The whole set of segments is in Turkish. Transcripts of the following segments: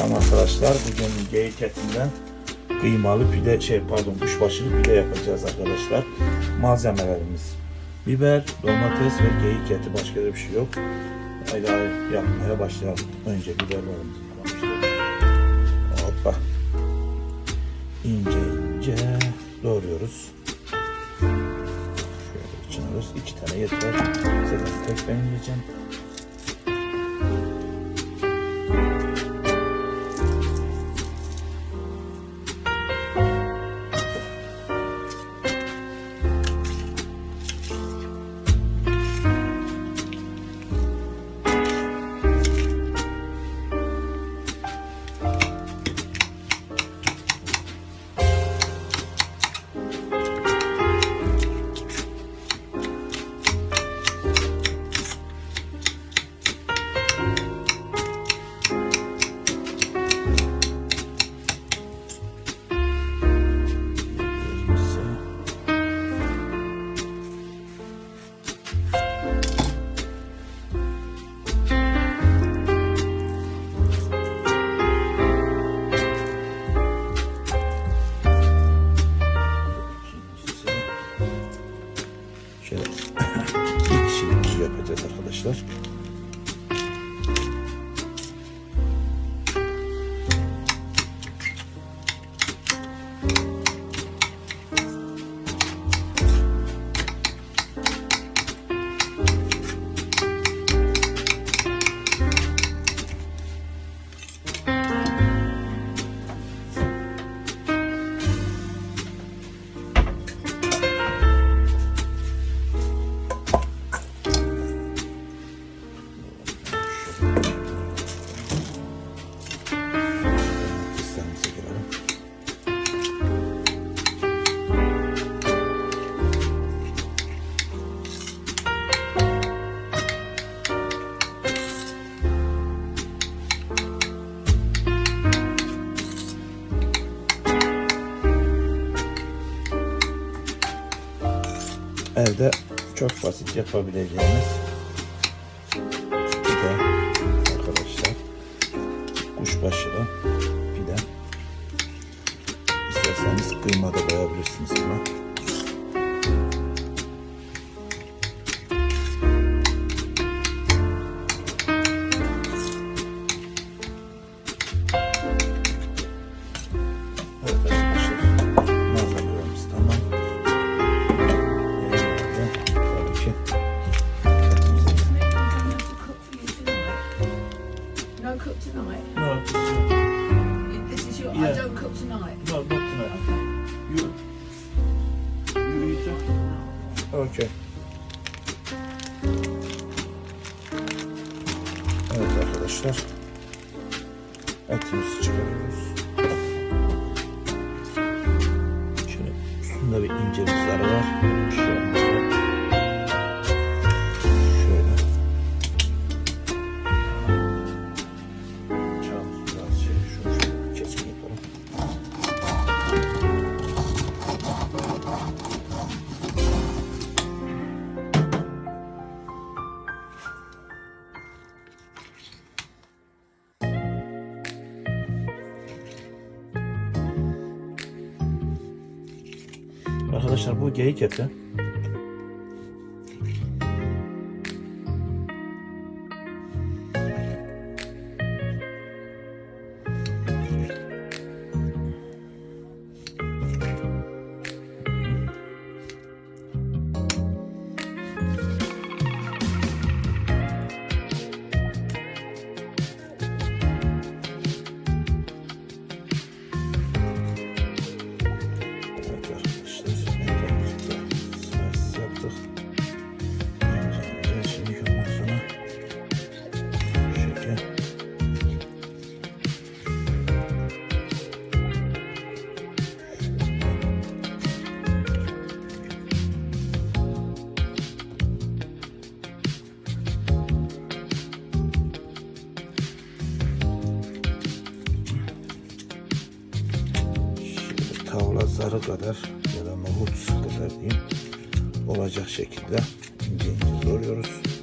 Selam arkadaşlar. Bugün geyik etinden kıymalı pide şey pardon kuşbaşılı pide yapacağız arkadaşlar. Malzemelerimiz biber, domates ve geyik eti başka bir şey yok. Haydi yapmaya başlayalım. Önce biberlerimizi karıştırıyoruz. Hoppa. İnce ince doğruyoruz. Şöyle içiniyoruz. İki tane yeter. Zaten tek ben yiyeceğim. Evde çok basit yapabileceğimiz pide arkadaşlar kuşbaşılı pide. İsterseniz kıyma da koyabilirsiniz buna. İt? Okey. Evet arkadaşlar. Etimizi çıkarıyoruz. Şöyle üstünde bir ince bir zarı var. Arkadaşlar bu geyik eti. Kadar ya da nohut kadar diyeyim olacak şekilde ince ince doğruyoruz.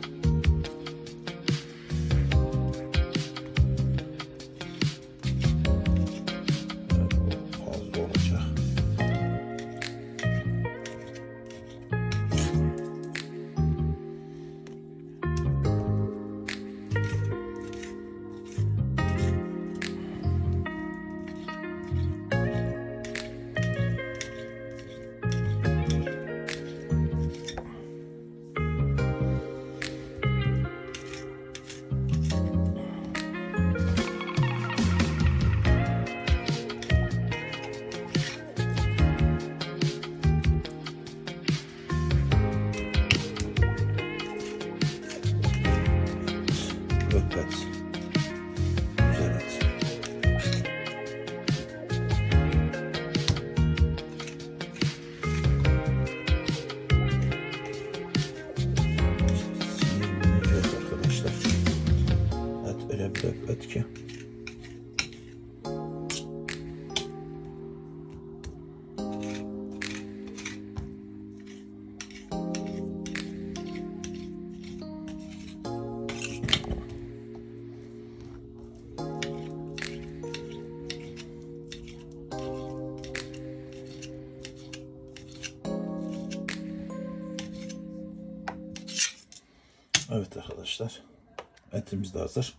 Arkadaşlar. Etimiz de hazır.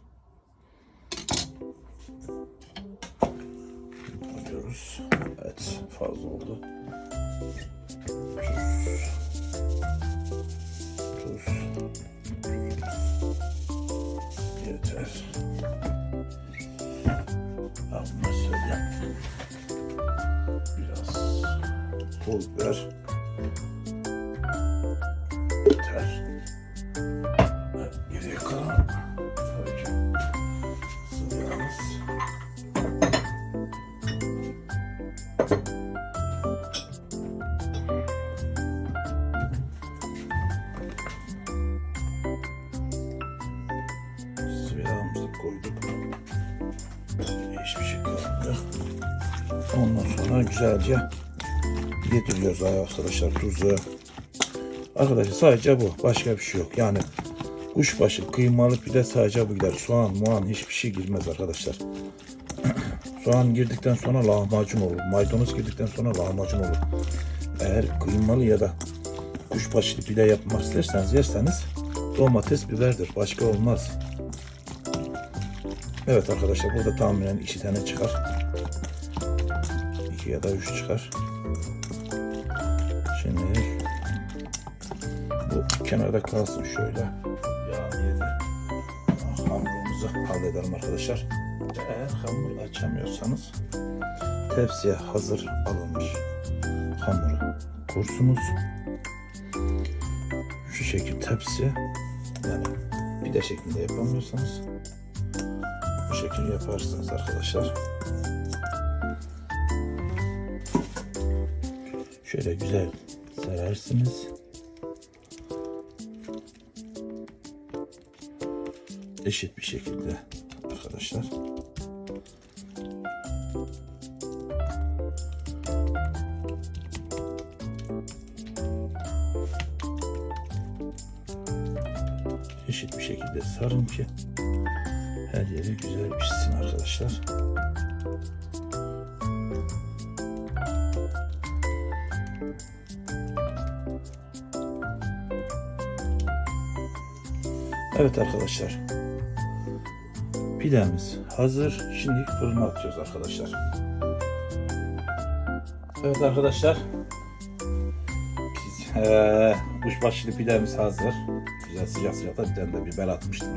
Koyuyoruz. Evet fazla oldu. Tuz. Tuz. Yeter. Söyle. Biraz pul biber. Ondan sonra güzelce yediriyoruz arkadaşlar tuzu. Arkadaşlar sadece bu. Başka bir şey yok. Yani kuşbaşı, kıymalı pide sadece bu gider. Soğan, muğan hiçbir şey girmez arkadaşlar. Soğan girdikten sonra lahmacun olur. Maydanoz girdikten sonra lahmacun olur. Eğer kıymalı ya da kuşbaşlı pide yapmak isterseniz yerseniz domates biberdir. Başka olmaz. Evet arkadaşlar burada tahminen iki tane çıkar. İki ya da üç çıkar. Şimdi bu kenarda kalsın şöyle. Hamurumuzu halledelim arkadaşlar. Eğer hamur açamıyorsanız tepsiye hazır alınmış hamuru kursunuz. Şu şekil tepsiye yani pide şeklinde yapamıyorsanız bu şekilde yaparsınız arkadaşlar. Şöyle güzel serersiniz. Eşit bir şekilde arkadaşlar. Eşit bir şekilde sarın ki her yeri güzel pişsin arkadaşlar. Evet arkadaşlar. Pidemiz hazır. Şimdi fırına atıyoruz arkadaşlar. Evet arkadaşlar. Eee kuşbaşılı pidemiz hazır. Güzel sıcak sıcak da bir tane de biber atmıştım.